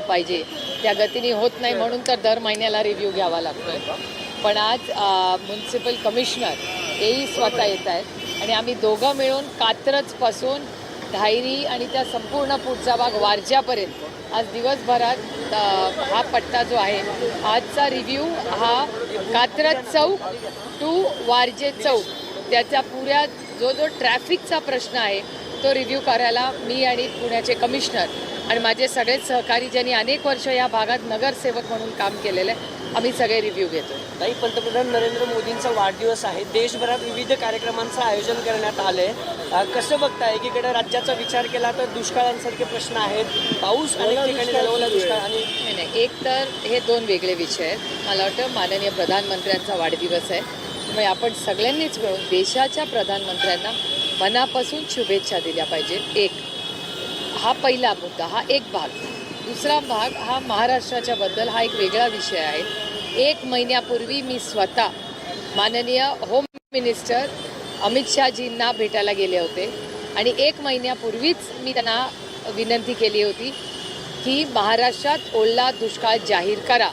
पाहिजे. त्या गतीने होत नाही म्हणून तर दर महिन्याला रिव्ह्यू घ्यावा लागतोय. पण आज म्युन्सिपल कमिशनर हेही स्वतः येत आहेत आणि आम्ही दोघं मिळून कात्रजपासून धायरी आणि त्या संपूर्ण पुढचा भाग वारज्यापर्यंत आज दिवसभरात हा पट्टा जो आहे आजचा रिव्ह्यू हा कात्रज चौक टू वारजे चौक त्याचा पुऱ्या जो जो ट्रॅफिकचा प्रश्न आहे तो रिव्ह्यू करायला मी आणि पुण्याचे कमिशनर आणि माझे सगळेच सहकारी ज्यांनी अनेक वर्ष या भागात नगरसेवक म्हणून काम केलेलं आहे आम्ही सगळे रिव्ह्यू घेतो. ताई पंतप्रधान नरेंद्र मोदींचा वाढदिवस आहे. देशभरात विविध कार्यक्रमांचं आयोजन करण्यात आलंय. अ, कसं बघताय? एकीकडे राज्याचा विचार केला तर दुष्काळांसारखे प्रश्न आहेत. पाऊस अनेक ठिकाणी झाला दुष्काळ आणि नाही नाही एक तर हे दोन वेगळे विषय आहेत. मला वाटतं माननीय प्रधानमंत्र्यांचा वाढदिवस आहे. त्यामुळे आपण सगळ्यांनीच मिळून देशाच्या प्रधानमंत्र्यांना मनापासून शुभेच्छा दिल्या पाहिजेत. एक. हा पहिला मुद्दा हा एक भाग. दुसरा भाग हा महाराष्ट्राच्या बद्दल हा एक वेगळा विषय आहे. एक महिन्यापूर्वी मी स्वतः माननीय होम मिनिस्टर अमित शहाजींना भेटायला गेले होते. आणि एक महिन्यापूर्वीच मी त्यांना विनंती केली होती की महाराष्ट्रात ओला दुष्काळ जाहीर करा.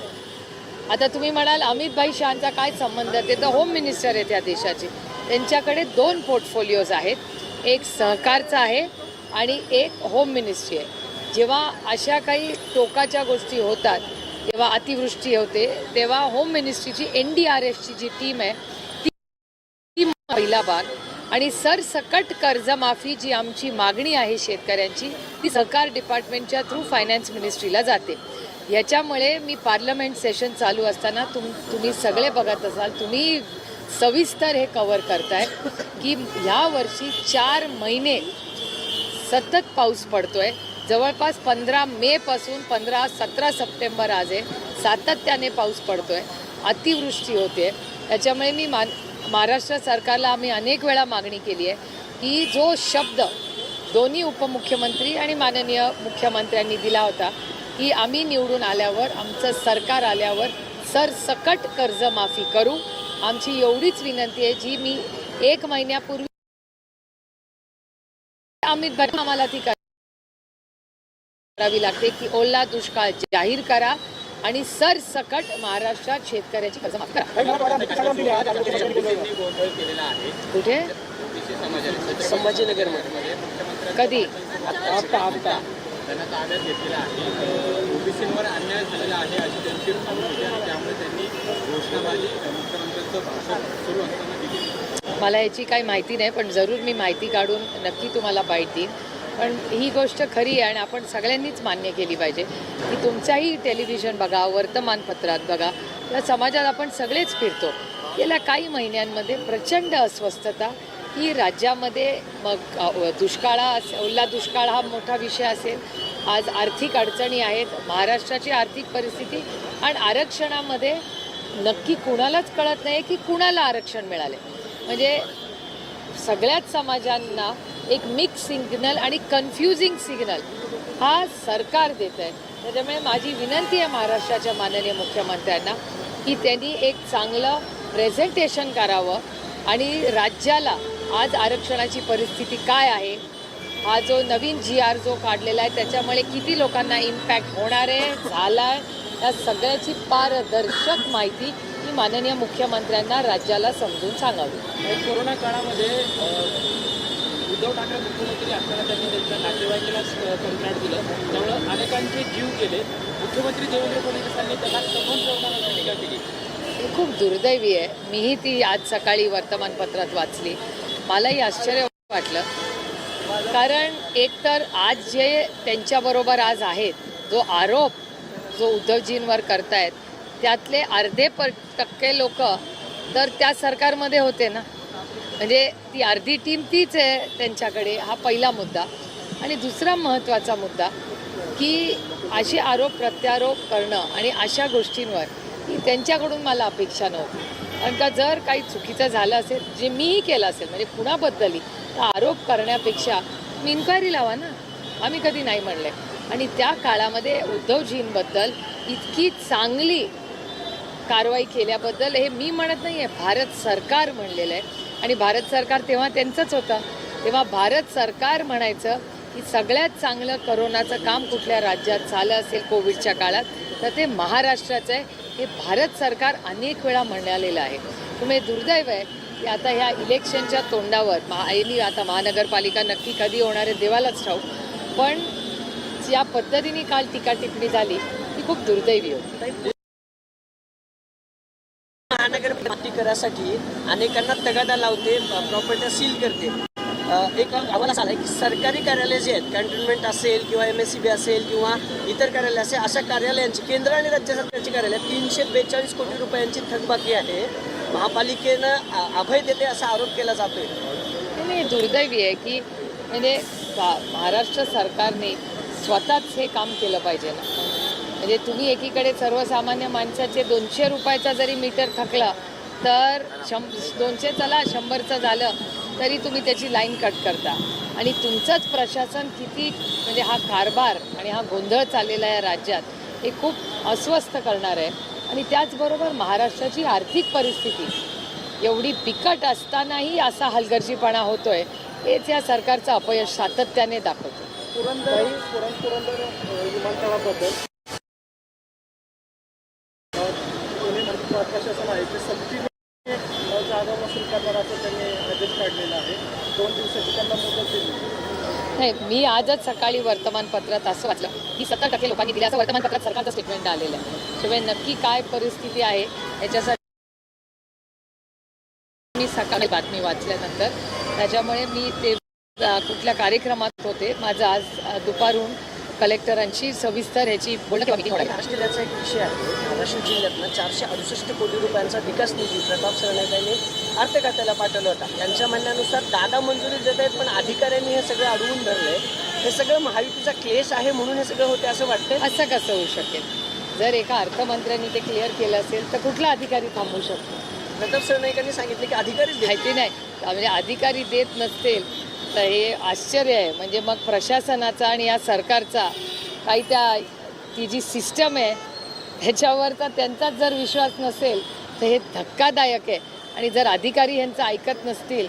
आता तुम्ही म्हणाल अमित भाई शहांचा काय संबंध? ते तर होम मिनिस्टर आहेत या देशाचे. त्यांच्याकडे दोन पोर्टफोलिओज आहेत. एक सहकारचा आहे आणि एक होम मिनिस्ट्री आहे. जेव्हा अशा काही टोकाच्या गोष्टी होतात तेव्हा अतिवृष्टी होते तेव्हा होम मिनिस्ट्रीची एन डी आर एफची जी टीम आहे ती पहिला भाग. आणि सरसकट कर्जमाफी जी आमची मागणी आहे शेतकऱ्यांची ती सहकार डिपार्टमेंटच्या थ्रू फायनान्स मिनिस्ट्रीला जाते. याच्यामुळे मी पार्लमेंट सेशन चालू असताना तुम तुम्ही सगळे बघत असाल तुम्ही सविस्तर हे कवर करताय की ह्या वर्षी चार महिने सतत पाऊस पडतोय. जवळपास पंधरा मे पासून पंधरा सतरा सप्टेंबर आज आहे सातत्याने पाऊस पडतोय. अतिवृष्टी होते त्याच्यामुळे मी मान महाराष्ट्र सरकारला आम्ही अनेक वेळा मागणी केली आहे की जो शब्द दोन्ही उपमुख्यमंत्री आणि माननीय मुख्यमंत्र्यांनी दिला होता की आम्ही निवडून आल्यावर आमचं सरकार आल्यावर सरसकट कर्जमाफी करू. आमची एवढीच विनंती आहे जी मी एक महिन्यापूर्वी अमित भाई आम्हाला ती करावी लागते की ओला दुष्काळ जाहीर करा आणि सरसकट महाराष्ट्रात शेतकऱ्याची कर्जमाफी करा. कुठे? संभाजीनगरमध्ये. कधी? आता आता त्यांना ताब्यात घेतलेला आहे. ओबीसींवर अन्याय झालेला आहे अशी त्यांची त्यामुळे त्यांनी घोषणाबाजी मुख्यमंत्र्यांचं भाषण सुरू असताना दिली मला याची काही माहिती नाही पण जरूर मी माहिती काढून नक्की तुम्हाला बाईट देईन पण ही गोष्ट खरी आहे आणि आपण सगळ्यांनीच मान्य केली पाहिजे की तुमचाही टेलिव्हिजन बघा वर्तमानपत्रात बघा या समाजात आपण सगळेच फिरतो. गेल्या काही महिन्यांमध्ये प्रचंड अस्वस्थता ही राज्यामध्ये मग दुष्काळा असे ओला दुष्काळ हा मोठा विषय असेल. आज आर्थिक अडचणी आहेत महाराष्ट्राची आर्थिक परिस्थिती आणि आरक्षणामध्ये नक्की कुणालाच कळत नाही की कुणाला आरक्षण मिळाले म्हणजे सगळ्याच समाजांना एक मिक्स सिग्नल आणि कन्फ्युजिंग सिग्नल हा सरकार देत आहे त्याच्यामुळे माझी विनंती आहे महाराष्ट्राच्या माननीय मुख्यमंत्र्यांना की त्यांनी एक चांगलं प्रेझेंटेशन करावं आणि राज्याला आज आरक्षणाची परिस्थिती काय आहे हा जो नवीन जी आर जो काढलेला आहे त्याच्यामुळे किती लोकांना इम्पॅक्ट होणार आहे झाला आहे या सगळ्याची पारदर्शक माहिती माननीय मुख्यमंत्र्यांना राज्याला समजून सांगावी. कोरोना काळामध्ये उद्धव ठाकरे मुख्यमंत्री असताना त्यांनी त्यांच्या नातेवाईकाला कंत्राट दिलं. त्यामुळं अनेकांचे जीव गेले. मुख्यमंत्री देवेंद्र फडणवीस यांनी त्याला समोर ठेवण्याची टीका केली. हे खूप दुर्दैवी आहे. मीही ती आज सकाळी वर्तमानपत्रात वाचली. मलाही आश्चर्य वाटलं. कारण एकतर आज जे त्यांच्याबरोबर आज आहेत जो आरोप जो उद्धवजींवर करतायत त्यातले अर्धे प टक्के लोक तर त्या सरकारमध्ये होते ना. म्हणजे ती अर्धी टीम तीच आहे त्यांच्याकडे हा पहिला मुद्दा. आणि दुसरा महत्त्वाचा मुद्दा की असे आरोप प्रत्यारोप करणं आणि अशा गोष्टींवर ही त्यांच्याकडून मला अपेक्षा नव्हती. कारण का जर काही चुकीचं झालं असेल जे मीही केलं असेल म्हणजे कुणाबद्दलही तर आरोप करण्यापेक्षा तुम्ही इन्क्वायरी लावा ना. आम्ही कधी नाही म्हणले. आणि त्या काळामध्ये उद्धवजींबद्दल इतकी चांगली कारवाई केल्याबद्दल हे मी म्हणत नाही आहे. भारत सरकार म्हणलेलं आहे. आणि भारत सरकार तेव्हा त्यांचंच होतं. तेव्हा भारत सरकार म्हणायचं की सगळ्यात चांगलं करोनाचं काम कुठल्या राज्यात झालं असेल कोविडच्या काळात तर ते महाराष्ट्राचं आहे. हे भारत सरकार अनेक वेळा म्हणालेलं आहे. तुम्ही दुर्दैव आहे की आता ह्या इलेक्शनच्या तोंडावर महा आता महानगरपालिका नक्की कधी होणार आहे देवालाच ठाऊ पण ज्या पद्धतीने काल टीका टिप्पणी झाली ती खूप दुर्दैवी होती. करण्यासाठी अनेकांना तगादा लावते प्रॉपर्ट्या सील करते. एक आम्हाला असं आहे की सरकारी कार्यालय जे आहेत कॅन्टोन्मेंट असेल किंवा एम एस सी बी असेल किंवा इतर कार्यालय असेल अशा कार्यालयांची केंद्र आणि राज्य सरकारची कार्यालय तीनशे बेचाळीस कोटी रुपयांची थकबाकी आहे. महापालिकेनं अभय देते असा आरोप केला जातोय. आणि दुर्दैवी आहे की म्हणजे महाराष्ट्र सरकारने स्वतःच हे काम केलं पाहिजे ना. म्हणजे तुम्ही एकीकडे सर्वसामान्य माणसाचे दोनशे रुपयाचा जरी मीटर थकला तर शं दोनशे चला शंभरचं झालं तरी तुम्ही त्याची लाईन कट करता. आणि तुमचंच प्रशासन किती म्हणजे हा कारभार आणि हा गोंधळ चाललेला आहे राज्यात हे खूप अस्वस्थ करणार आहे. आणि त्याचबरोबर महाराष्ट्राची आर्थिक परिस्थिती एवढी बिकट असतानाही असा हलगर्जीपणा होतोय हेच या सरकारचं अपयश सातत्याने दाखवतं. पुरंदर पुरंदर विमानतळाबद्दल. प्रशासन आहे जागा वसूल करणार असं त्यांनी आदेश काढलेला आहे. दोन दिवसाची त्यांना मुदत दिली. नाही मी आजच सकाळी वर्तमानपत्रात असं वाचलं. की सत्तर टक्के लोकांनी दिलं. असं वर्तमानपत्रात सरकारचं स्टेटमेंट आलेलं आहे. त्यामुळे नक्की काय परिस्थिती आहे याच्यासाठी मी सकाळी बातमी वाचल्यानंतर त्याच्यामुळे मी ते कुठल्या कार्यक्रमात होते माझं आज दुपारून कलेक्टरांशी सविस्तर ह्याची होणार आहे. महाराष्ट्राचा एक विषय आहे. धाराशिव जिल्ह्यातनं चारशे अडुसष्ट कोटी रुपयांचा विकास निधी प्रताप सरनाईकांनी अर्थ खात्याला पाठवला होता. त्यांच्या म्हणण्यानुसार दादा मंजुरी देत आहेत पण अधिकाऱ्यांनी हे सगळं अडवून धरलंय. हे सगळं महायुतीचा क्लेश आहे म्हणून हे सगळं होते असं वाटतंय? असं कसं होऊ शकेल? जर एका अर्थमंत्र्यांनी ते क्लिअर केलं असेल तर कुठला अधिकारी थांबवू शकतो? प्रताप सरनाईकांनी सांगितले की अधिकारीच माहिती नाही. म्हणजे अधिकारी देत नसतील तर हे आश्चर्य आहे. म्हणजे मग प्रशासनाचा आणि या सरकारचा काही त्या ती जी सिस्टम आहे ह्याच्यावरचा त्यांचाच जर विश्वास नसेल तर हे धक्कादायक आहे. आणि जर अधिकारी यांचं ऐकत नसतील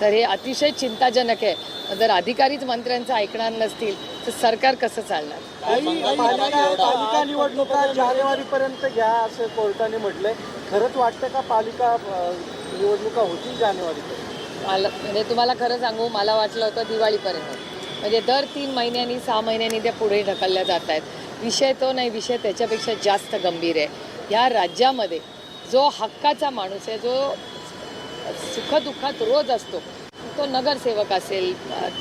तर हे अतिशय चिंताजनक आहे. जर अधिकारीच मंत्र्यांचं ऐकणार नसतील तर सरकार कसं चालणार? पालिका पालिका निवडणुका जानेवारीपर्यंत घ्या असं कोर्टाने म्हटलंय. खरंच वाटतं का पालिका निवडणुका होतील जानेवारीपर्यंत? मला म्हणजे तुम्हाला खरं सांगू मला वाटलं होतं दिवाळीपर्यंत. म्हणजे दर तीन महिन्यांनी सहा महिन्यांनी त्या पुढे ढकलल्या जात आहेत. विषय तो नाही विषय त्याच्यापेक्षा जास्त गंभीर आहे. ह्या राज्यामध्ये जो हक्काचा माणूस आहे जो सुखदुःखात रोज असतो तो नगरसेवक असेल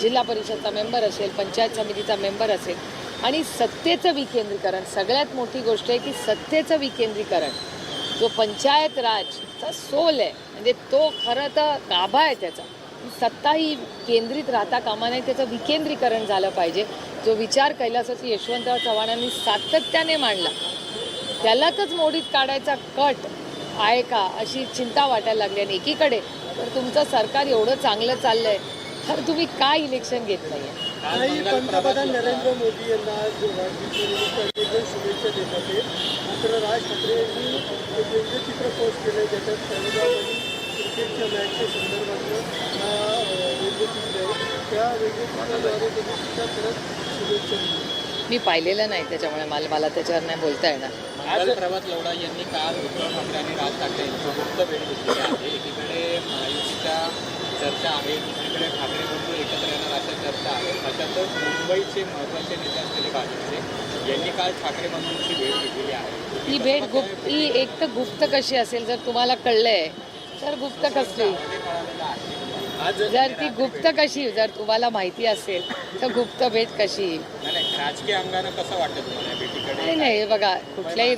जिल्हा परिषदचा मेंबर असेल पंचायत समितीचा मेंबर असेल आणि सत्तेचं विकेंद्रीकरण सगळ्यात मोठी गोष्ट आहे की सत्तेचं विकेंद्रीकरण जो पंचायत राज त्याचा सोल आहे. म्हणजे तो खरं तर गाभा आहे त्याचा. सत्ता ही केंद्रित राहता कामा नाही त्याचं विकेंद्रीकरण झालं पाहिजे. जो विचार कैलासाची यशवंतराव चव्हाणांनी सातत्याने मांडला त्यालाच मोडीत काढायचा कट आहे का अशी चिंता वाटायला लागली. आणि एकीकडे तर तुमचं सरकार एवढं चांगलं चाललं आहे तर तुम्ही काय इलेक्शन घेत नाही आहे काही पंतप्रधान नरेंद्र मोदी यांना जो वाढदिवसानिमित्त शुभेच्छा देतात आहे. मात्र राज ठाकरे यांनी एक वेगळं चित्र पोस्ट केलं ज्याच्यात सहजामध्ये क्रिकेटच्या मॅचच्या संदर्भातलं हा अ, वेगळं चित्र आहे. त्या वेगळ्या चित्राद्वारे त्यांनी सुद्धा परत शुभेच्छा दिल्या मी पाहिलेलं नाही त्याच्यामुळे मला मला त्याच्यावर नाही बोलता येणार. मंगल प्रभात लवडा यांनी काल उद्धव ठाकरे आणि राज ठाकरे यांची गुप्त भेट घेतलेली आहे. एकीकडे महायुतीच्या चर्चा आहे दुसरीकडे ठाकरे बंधू एकत्र चर्चा आहेत अशातच मुंबईचे महत्त्वाचे नेते असलेले भाजपचे यांनी काल ठाकरे बंधूंची भेट घेतलेली आहे. ही भेट गुप्त ही एक तर गुप्त कशी असेल जर तुम्हाला कळलंय तर गुप्त कसली? जर ती गुप्त कशी जर तुम्हाला माहिती असेल तर गुप्त भेट कशी? नाही, नाही, राजकीय अंगानं कसं वाटतं तुम्हाला या भेटीकडे? नाही नाही हे बघा कुठल्याही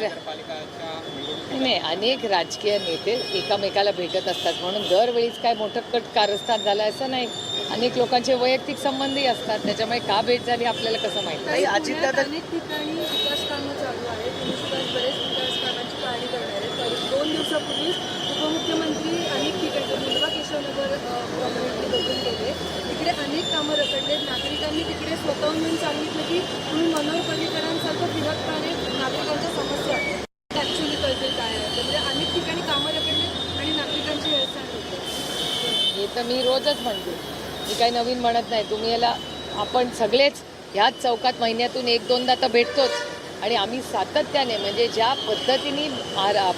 नाही अनेक राजकीय नेते एकामेकाला भेटत असतात. म्हणून दरवेळीच काय मोठं कट कारस्थान झालं असं नाही. अनेक लोकांचे वैयक्तिक संबंधही असतात. त्याच्यामुळे का भेट झाली आपल्याला कसं माहिती? नाही अजितदादा अनेक ठिकाणी विकास कामं चालू आहेत. तुम्ही सुद्धा बरेच विकास कामांची पाहणी करणार आहेत. तर दोन दिवसापूर्वीच उपमुख्यमंत्री अनेक ठिकाणी मुलगा केशवनगर बघून गेले. तिकडे अनेक कामं रखडलेत. नागरिकांनी तिकडे स्वतःहून येऊन सांगितलं की तुम्ही मनोहर पर्रीकरांसारखं फिरकणारे नागरिकांच्या समस्या ॲक्च्युली कळतील काय आहे म्हणजे अनेक ठिकाणी कामं रखडलेत आणि नागरिकांची हेळसांड होते हे तर मी रोजच म्हणते. मी काही नवीन म्हणत नाही. तुम्ही याला आपण सगळेच ह्याच चौकात महिन्यातून एक दोनदा तर भेटतोच. आणि आम्ही सातत्याने म्हणजे ज्या पद्धतीने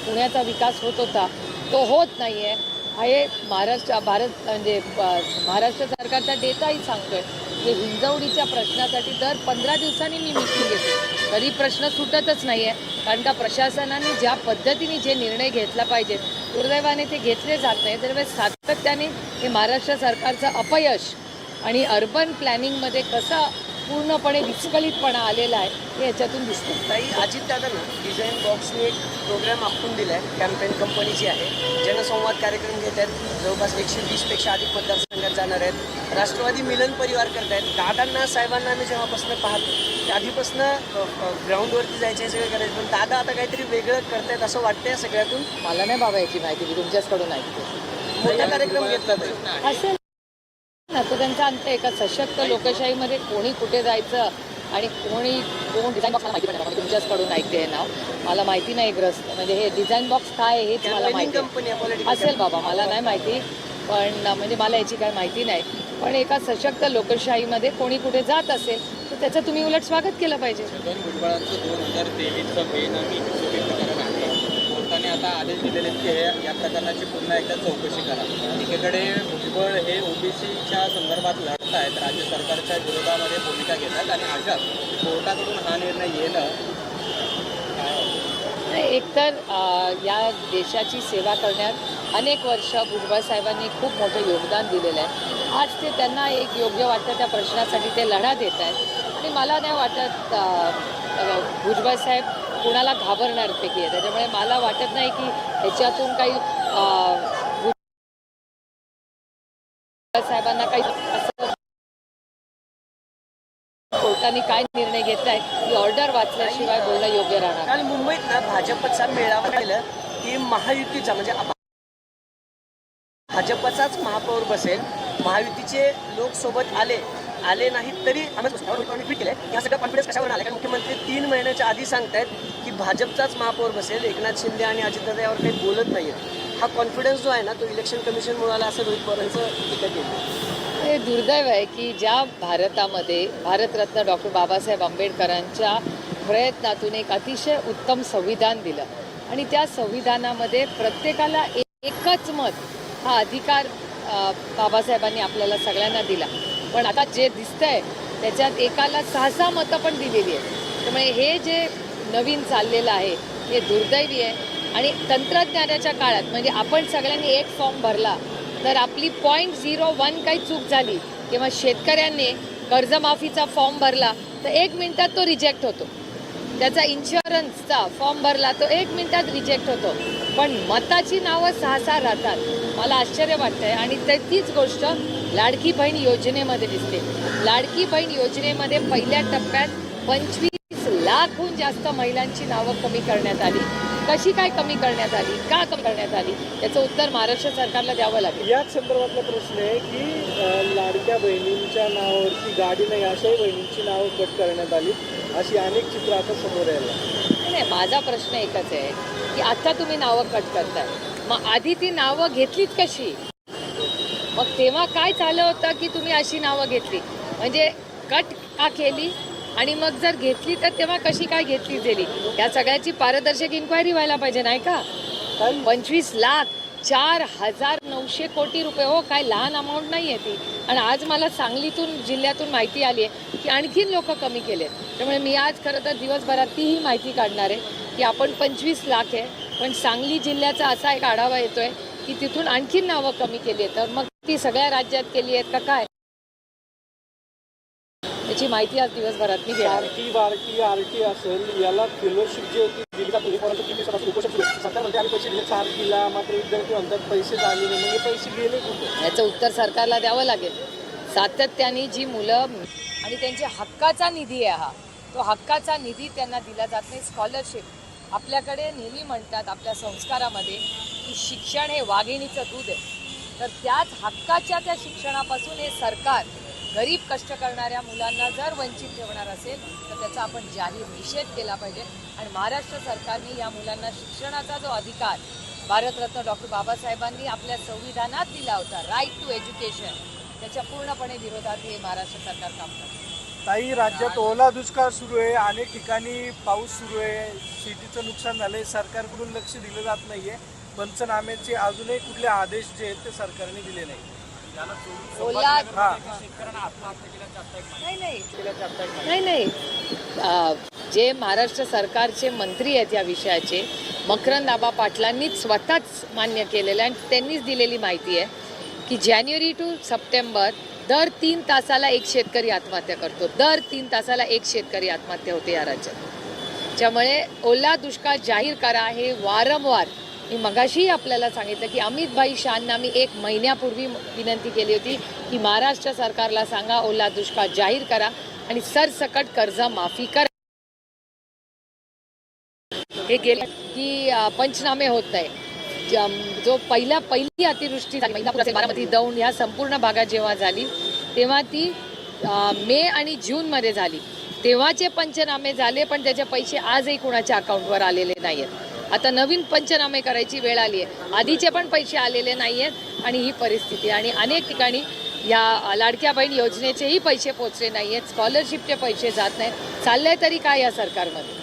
पुण्याचा विकास होत होता तो होत नाही आहे हा हे महाराष्ट्र भारत म्हणजे महाराष्ट्र सरकारचा डेटाही सांगतोय. की हिंजवडीच्या प्रश्नासाठी दर पंधरा दिवसांनी मी मिटिंग घेते. तरी प्रश्न सुटतच नाही आहे कारण का प्रशासनाने ज्या पद्धतीने जे निर्णय घेतला पाहिजे दुर्दैवाने ते घेतले जात नाही. तर सातत्याने हे महाराष्ट्र सरकारचं अपयश आणि अर्बन प्लॅनिंगमध्ये कसा पूर्णपणे विस्कळीतपणा आलेला आहे हे याच्यातून दिसतं. ताई अजित दादा ना डिझाईन बॉक्सने एक प्रोग्राम आखून दिला आहे कॅम्पेन कंपनीची आहे. जनसंवाद कार्यक्रम घेत आहेत जवळपास एकशे वीसपेक्षा अधिक मतदारसंघात जाणार आहेत. राष्ट्रवादी मिलन परिवार करत आहेत. दादांना साहेबांना मी जेव्हापासून पाहतो त्या आधीपासून ग्राउंडवरती जायचे सगळं करायचं पण दादा आता काहीतरी वेगळं करतायत असं वाटतंय सगळ्यातून? मला नाही बाबा याची माहिती मी तुमच्याचकडून ऐकते. मोठा कार्यक्रम घेतला असेल ना तो त्यांचा अंत आहे का? सशक्त लोकशाहीमध्ये कोणी कुठे जायचं आणि कोणी कोण डिझाईन बॉक्स माहिती. मी तुमच्याचकडून ऐकते हे नाव. मला माहिती नाही ग्रस्त. म्हणजे हे डिझाईन बॉक्स काय आहे हेच मला माहिती असेल बाबा मला नाही माहिती. पण म्हणजे मला याची काय माहिती नाही. पण एका सशक्त लोकशाहीमध्ये कोणी कुठे जात असेल तर त्याचं तुम्ही उलट स्वागत केलं पाहिजे. कोर्टाने आता आदेश दिलेले आहेत की हे या प्रकरणाची पुन्हा एकदा चौकशी करा. एकीकडे भुजबळ हे ओबीसीच्या संदर्भात लढत आहेत राज्य सरकारच्या विरोधामध्ये भूमिका घेतात आणि अशा कोर्टाकडून हा निर्णय येणं नाही, एकतर या देशाची सेवा करण्यात अनेक वर्ष भुजबळ साहेबांनी खूप मोठं योगदान दिलेलं आहे. आज ते त्यांना एक योग्य वाटतं त्या प्रश्नासाठी ते लढा देत आहेत आणि मला नाही वाटत भुजबळ साहेब कुणाला घाबरणारपैकी आहे त्याच्यामुळे मला वाटत नाही की ह्याच्यातून काही साहेबांना काही असं कोर्टाने काय निर्णय घेतलाय ही ऑर्डर वाचल्याशिवाय बोलणं योग्य राहणार नाही. काल मुंबईत ना भाजपचा मेळावा केलं की महायुतीचा म्हणजे भाजपचाच महापौर बसेल महायुतीचे लोक सोबत आले आले नाहीत तरी आम्ही ट्विट आहे या सगळं कॉन्फिडन्स कशावर आला कारण मुख्यमंत्री तीन महिन्याच्या आधी सांगतायत की भाजपचाच महापौर बसेल एकनाथ शिंदे आणि अजितदादा यावर काही बोलत नाही हा कॉन्फिडन्स जो आहे ना तो इलेक्शन कमिशनमुळे आला असं रोहित पवारांचं टीका केली. हे दुर्दैव आहे की ज्या भारतामध्ये भारतरत्न डॉक्टर बाबासाहेब आंबेडकरांच्या प्रयत्नातून एक अतिशय उत्तम संविधान दिलं. आणि त्या संविधानामध्ये प्रत्येकाला एकच मत हा अधिकार बाबासाहेबांनी आपल्याला सगळ्यांना दिला. पण आता जे दिसतंय त्याच्यात एकाला सहा सहा मतं पण दिलेली आहेत. त्यामुळे हे जे नवीन चाललेलं आहे हे दुर्दैवी आहे. आणि तंत्रज्ञानाच्या काळात म्हणजे आपण सगळ्यांनी एक फॉर्म भरला तर आपली पॉईंट झिरो वन काही चूक झाली किंवा शेतकऱ्यांनी कर्जमाफीचा फॉर्म भरला तर एक मिनिटात तो रिजेक्ट होतो. त्याचा इन्शुरन्सचा फॉर्म भरला तो एक मिनिटात रिजेक्ट होतो. पण मताची नावं सहा सहा राहतात. मला आश्चर्य वाटतंय. आणि ते तीच गोष्ट लाडकी बहीण योजनेमध्ये दिसते. लाडकी बहीण योजनेमध्ये पहिल्या टप्प्यात पंचवीस लाखहून जास्त महिलांची नावं कमी करण्यात आली. कशी काय कमी करण्यात आली? का कमी करण्यात आली? याचं उत्तर महाराष्ट्र सरकारला द्यावं लागेल. याच संदर्भातला प्रश्न आहे की लाडक्या बहिणींच्या नावावरती गाडी नाही अशाही बहिणींची नावं कट करण्यात आली. अशी अनेक चित्र आता समोर यायला नाही, नाही माझा प्रश्न एकच आहे की आता तुम्ही नावं कट करताय. मग आधी ती नावं घेतलीत कशी? मग तेव्हा काय झालं होतं की तुम्ही अशी नावं घेतली? म्हणजे कट का केली? आणि मग जर घेतली तर तेव्हा कशी काय घेतली गेली? या सगळ्याची पारदर्शक इन्क्वायरी व्हायला पाहिजे नाही का? पंचवीस लाख चार हजार नऊशे कोटी रुपये. हो काय लहान अमाऊंट नाही आहे ती. आणि आज मला सांगलीतून जिल्ह्यातून माहिती आली आहे की आणखीन लोक कमी केले त्यामुळे मी आज खरं तर दिवसभरात तीही माहिती काढणार आहे की आपण पंचवीस लाख आहे. पण सांगली जिल्ह्याचा असा एक आढावा येतोय की तिथून आणखीन नावं कमी केली आहेत. तर मग ती सगळ्या राज्यात केली आहेत का काय? याची माहिती आज दिवसभरात मी घेणार आहे. आरटी बारटी आरटी असेल याला फेलोशिप जी होती दिली जाते परंतु किती सगळं उपोषण सुरू आहे. सरकार म्हणते आम्ही पैसे दिले आरटीला मात्र विद्यार्थी म्हणतात पैसे आले नाही. म्हणजे पैसे गेले कुठे? याचं उत्तर सरकारला द्यावं लागेल. सातत्याने जी मुलं आणि त्यांच्या हक्काचा निधी आहे हा तो हक्काचा निधी त्यांना दिला जात नाही. स्कॉलरशिप आपल्याकडे नेहमी म्हणतात आपल्या संस्कारामध्ये की शिक्षण हे वाघिणीचं दूध आहे. तर त्याच हक्काच्या त्या शिक्षणापासून हे सरकार गरीब कष्ट करणाऱ्या मुलांना जर वंचित ठेवणार असेल तर त्याचा आपण जाहीर निषेध केला पाहिजे. आणि महाराष्ट्र सरकारने या मुलांना शिक्षणाचा जो अधिकार भारतरत्न डॉक्टर बाबासाहेबांनी आपल्या संविधानात दिला होता राईट टू एज्युकेशन त्याच्या पूर्णपणे विरोधात हे महाराष्ट्र सरकार काम करतं. ताई राज्यात ओला दुष्काळ सुरू आहे अनेक ठिकाणी पाऊस सुरू आहे शेतीचं नुकसान झालं आहे सरकारकडून लक्ष दिलं जात नाही आहे पंचनाम्याचे अजूनही कुठले आदेश जे आहेत ते सरकारने दिले नाही ओला नाही नाही. जे महाराष्ट्र सरकारचे मंत्री आहेत या विषयाचे मकरंद आबा पाटलांनीच स्वतःच मान्य केलेलं आहे आणि त्यांनीच दिलेली माहिती आहे की जानेवारी टू सप्टेंबर दर तीन तासाला एक शेतकरी आत्महत्या करतो. दर तीन तासाला एक शेतकरी आत्महत्या होते या राज्यात. त्यामुळे ओला दुष्काळ जाहीर करा हे वारंवार मी मगाशीही आपल्याला सांगितलं की अमितभाई शहांना मी एक महिन्यापूर्वी विनंती केली होती की महाराष्ट्र सरकारला सांगा ओला दुष्काळ जाहीर करा आणि सरसकट कर्ज माफी करा. हे गेले की पंचनामे होत नाही. जो पहिला पहिली अतिवृष्टी झाली महिनापूर बारामती दौंड ह्या संपूर्ण भागात जेव्हा झाली तेव्हा ती मे आणि जूनमध्ये झाली. तेव्हाचे पंचनामे झाले पण त्याचे पैसे आजही कुणाच्या अकाउंटवर आलेले नाही आहेत आता नवीन पंचनामे करायची वेळ आली आहे आधीचे पण पैसे आलेले नाही आहेत आणि ही परिस्थिती आहे. आणि अनेक ठिकाणी या लाडक्या बहीण योजनेचेही पैसे पोचले नाही आहेत स्कॉलरशिपचे पैसे जात नाहीत. चाललंय तरी काय या सरकारमध्ये?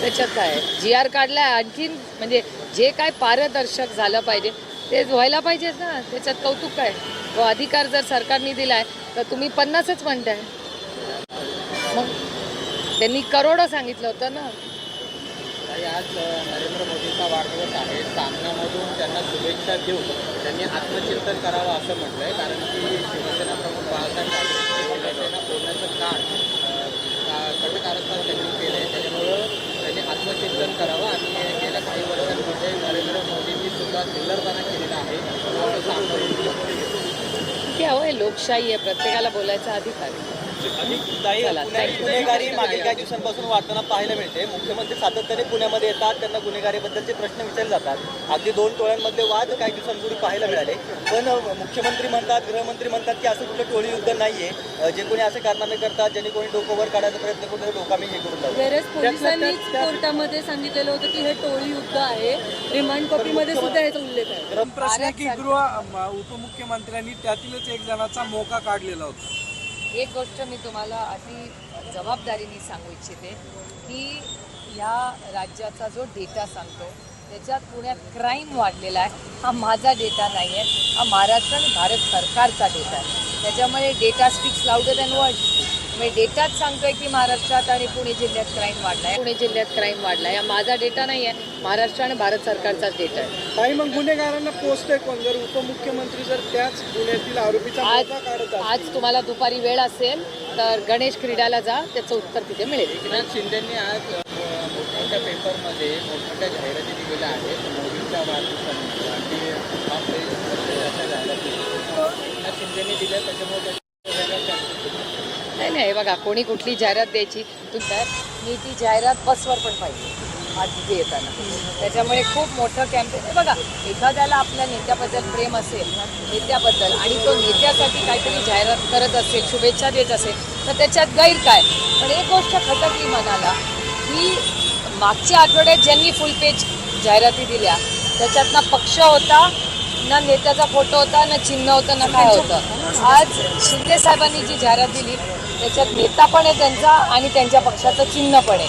त्याच्यात काय? जी आर काढलाय आणखीन म्हणजे जे काय पारदर्शक झालं पाहिजे ते व्हायला पाहिजेच ना. त्याच्यात कौतुक काय? तो अधिकार जर सरकारने दिलाय तर तुम्ही पन्नासच म्हणताय. मग त्यांनी करोडं सांगितलं होतं ना. ताई, आज नरेंद्र मोदींचा वाढदिवस आहे. सामन्यामधून त्यांना शुभेच्छा देऊन त्यांनी आत्मचिंतन करावं असं म्हटलंय कारण की शिवसेना प्रमुख बाळासाहेब ठाकरे शिवसेना काळ का- त्यांनी केलं आहे त्याच्यामुळं त्यांनी आत्मचिंतन करावं. आणि गेल्या काही वर्षांमध्ये नरेंद्र मोदींनी सुद्धा चिल्लरपणा केलेला आहे. असं की लोकशाही आहे प्रत्येकाला बोलायचा अधिकार आहे. गुन्हेगारी मागील काही दिवसांपासून वाढताना पाहायला मिळते. मुख्यमंत्री सातत्याने पुण्यामध्ये येतात. त्यांना गुन्हेगारीबद्दलचे प्रश्न विचारले जातात. अगदी दोन टोळ्यांमधले वाद काही दिवसांपूर्वी पाहायला मिळाले. पण मुख्यमंत्री म्हणतात गृहमंत्री म्हणतात की असं कुठलं टोळी युद्ध नाहीये. जे कोणी असे कारनामे करतात ज्यांनी कोणी डोकं वर काढायचा प्रयत्न करतो ते डोका मी हे करून पोलिसांनीच कोर्टामध्ये सांगितलेलं होतं की हे टोळी युद्ध आहे. रिमांड कॉपीमध्ये सुद्धा याचा उल्लेख आहे. प्रश्न आहे की गृह उपमुख्यमंत्र्यांनी त्यातीलच एक जणाचा मोका काढलेला होता. एक गोष्ट मी तुम्हाला अति जबाबदारीने सांगू इच्छिते की ह्या राज्याचा जो डेटा सांगतो त्याच्यात पुण्यात क्राईम वाढलेला आहे. हा माझा डेटा नाही आहे हा महाराष्ट्र आणि भारत सरकारचा डेटा आहे. त्याच्यामुळे data speaks louder than word म्हणजे डेटाच सांगतोय की महाराष्ट्रात आणि पुणे जिल्ह्यात क्राईम वाढला आहे पुणे जिल्ह्यात क्राईम वाढला आहे हा माझा डेटा नाही आहे महाराष्ट्र आणि भारत सरकारचाच डेटा आहे. ताई मग गुन्हेगारांना पोचतंय कोण? जर उपमुख्यमंत्री जर त्याच गुन्ह्यातील आरोपीचा आज मोका काढत असतील. आज तुम्हाला दुपारी वेळ असेल तर गणेश क्रीडाला जा. त्याचं उत्तर तिथे मिळेल. एकनाथ शिंदेंनी आज अ, मोठमोठ्या पेपरमध्ये मोठमोठ्या जाहिराती दिलेल्या आहेत. मोदींच्या वाढदिवसानिमित्त. आणि आपले अशा जाहिराती. एकनाथ शिंदेने दिल्या त्याच्यामुळे नाही नाही बघा कोणी कुठली जाहिरात द्यायची तर मी ती जाहिरात बसवर पण पाहिजे आज येताना. त्याच्यामुळे खूप मोठं कॅम्पेन आहे. बघा एखाद्याला आपल्या नेत्याबद्दल प्रेम असेल नेत्याबद्दल आणि तो नेत्यासाठी काहीतरी जाहिरात करत असेल शुभेच्छा देत असेल तर त्याच्यात गैर काय? पण एक गोष्ट खटकली मनाला की मागच्या आठवड्यात ज्यांनी फुल पेज जाहिराती दिल्या त्याच्यात ना पक्ष होता ना नेत्याचा फोटो होता ना चिन्ह होतं ना काय होतं. आज शिंदे साहेबांनी जी जाहिरात दिली त्याच्यात नेता पण आहे त्यांचा आणि त्यांच्या पक्षाचं चिन्ह पण आहे.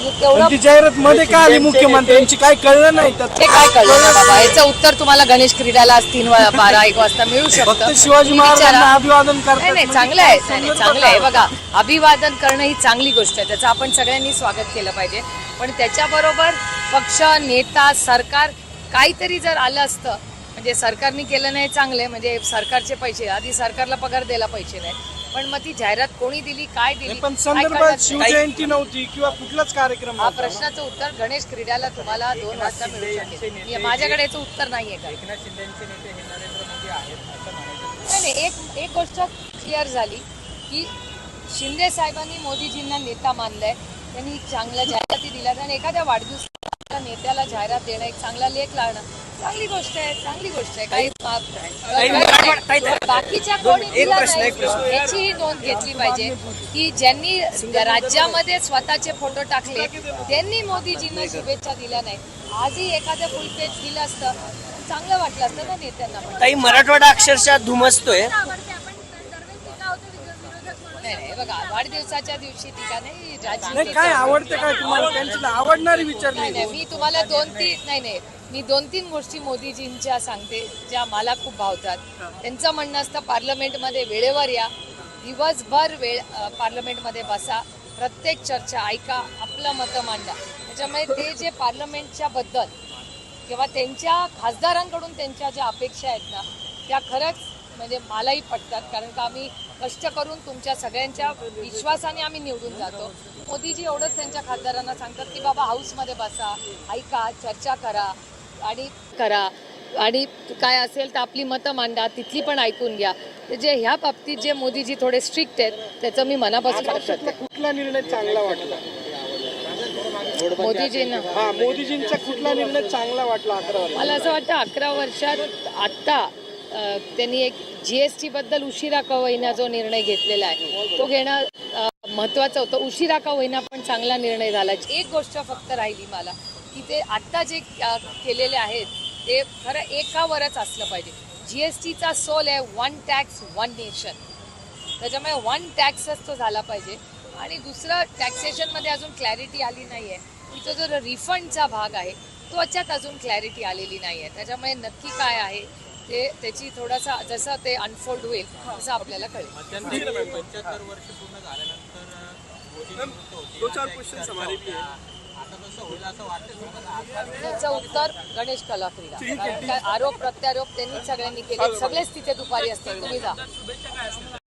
म्हणजे तेवढं ती जाहिरात मध्ये काय आली मुख्यमंत्र्यांची काय कळलं नाही? ते काय कळलं बाबा याचं उत्तर तुम्हाला गणेश क्रीडाला आज तीन वा- बारा एक वाजता मिळू शकतं. फक्त शिवाजी तुम्ही महाराजांना. अभिवादन नाही करतात नाही चांगलं आहे. नाही, नाही, चांगलं आहे. बघा अभिवादन करणं ही चांगली गोष्ट आहे. त्याचं आपण सगळ्यांनी स्वागत केलं पाहिजे. पण त्याच्याबरोबर पक्ष नेता सरकार काहीतरी जर आलं असतं म्हणजे सरकारने केलं नाही चांगलं आहे. म्हणजे सरकारचे पैसे आधी सरकारला पगार द्यायला पैसे नाही. पण मग ती जाहिरात कोणी दिली काय दिली? पण संदर्भात. शिवजयंती नव्हती किंवा कुठलाच कार्यक्रम हा. प्रश्नाचं उत्तर गणेश क्रीडाला तुम्हाला दोन वाजता मिळू शकेल. माझ्याकडे याचं उत्तर नाहीये का? एकनाथ शिंदेचे नेते हे नरेंद्र मोदी आहेत असं म्हणायचं नाही. एक एक गोष्ट क्लिअर झाली की शिंदे साहेबांनी मोदीजींना नेता मानलंय. त्यांनी चांगल्या जाहिराती दिल्या आणि एखाद्या वाढदिवसाला नेत्याला जाहिरात देणं एक चांगला लेख लावणं चांगली गोष्ट आहे चांगली गोष्ट आहे. काही ताई. बाकीच्या कोणी दिला नाही नोंद घेतली पाहिजे की ज्यांनी राज्यामध्ये स्वतःचे फोटो टाकले त्यांनी मोदीजींना शुभेच्छा दिल्या नाही. आजही एखादं फुल पेज दिलं असतं चांगलं वाटलं असतं ना नेत्यांना ताई मराठवाडा अक्षरशः धुमसतोय. नाही नाही बघा वाढदिवसाच्या दिवशी टीका नाही नाही राजनीतीचं- काय आवडते काय तुम्हाला? त्यांची आवडणारी विचारली नाही मी तुम्हाला दोन तीन नाही नाही मी दोन तीन गोष्टी मोदीजींच्या सांगते ज्या मला खूप भावतात. त्यांचं म्हणणं असतं पार्लमेंटमध्ये वेळेवर या. दिवसभर वेळ अ, पार्लमेंटमध्ये बसा. प्रत्येक चर्चा ऐका आपलं मतं मांडा. त्याच्यामुळे ते जे पार्लमेंटच्या बद्दल किंवा त्यांच्या खासदारांकडून त्यांच्या ज्या अपेक्षा आहेत ना त्या खरंच म्हणजे मलाही पटतात. कारण का आम्ही कष्ट करून तुमच्या सगळ्यांच्या विश्वासाने आम्ही निवडून जातो. मोदीजी एवढंच त्यांच्या खासदारांना सांगतात की बाबा हाऊसमध्ये बसा ऐका चर्चा करा आणि करा. आणि काय असेल तर आपली मतं मांडा तिथली पण ऐकून घ्या. जे ह्या बाबतीत जे मोदीजी थोडे स्ट्रिक्ट आहेत त्याचं मी मनापासून कुठला निर्णय चांगला वाटला? मोदीजींना. हा मोदीजींचा कुठला निर्णय चांगला वाटला अकरा? मला असं वाटतं अकरा वर्षात आत्ता त्यांनी एक जी एस टीबद्दल उशिरा का होईना जो निर्णय घेतलेला आहे तो घेणं महत्त्वाचं होतं. उशिरा का होईना पण चांगला निर्णय झाला. एक गोष्ट फक्त राहिली मला की ते आत्ता जे केलेले आहेत ते खरं एकावरच असलं पाहिजे. जी एस टीचा सोल आहे वन टॅक्स वन नेशन त्याच्यामुळे वन टॅक्सच तो झाला पाहिजे. आणि दुसरं टॅक्सेशनमध्ये अजून क्लॅरिटी आली नाही आहे तिचा जो रिफंडचा भाग आहे तो अचात अजून क्लॅरिटी आलेली नाही आहे त्याच्यामुळे नक्की काय आहे ते त्याची थोडासा जसं ते अनफोल्ड होईल तसं आपल्याला कळेल. पंच्याहत्तर वर्ष पूर्ण झाल्यानंतर दो चार क्वेश्चन हमारे भी हैं. आता कसं होईल असं वाटतं याचं उत्तर गणेश कलाक्रीडा. कारण काय आरोप प्रत्यारोप त्यांनीच सगळ्यांनी केले. सगळेच तिथे दुपारी असतील. तुम्ही जा.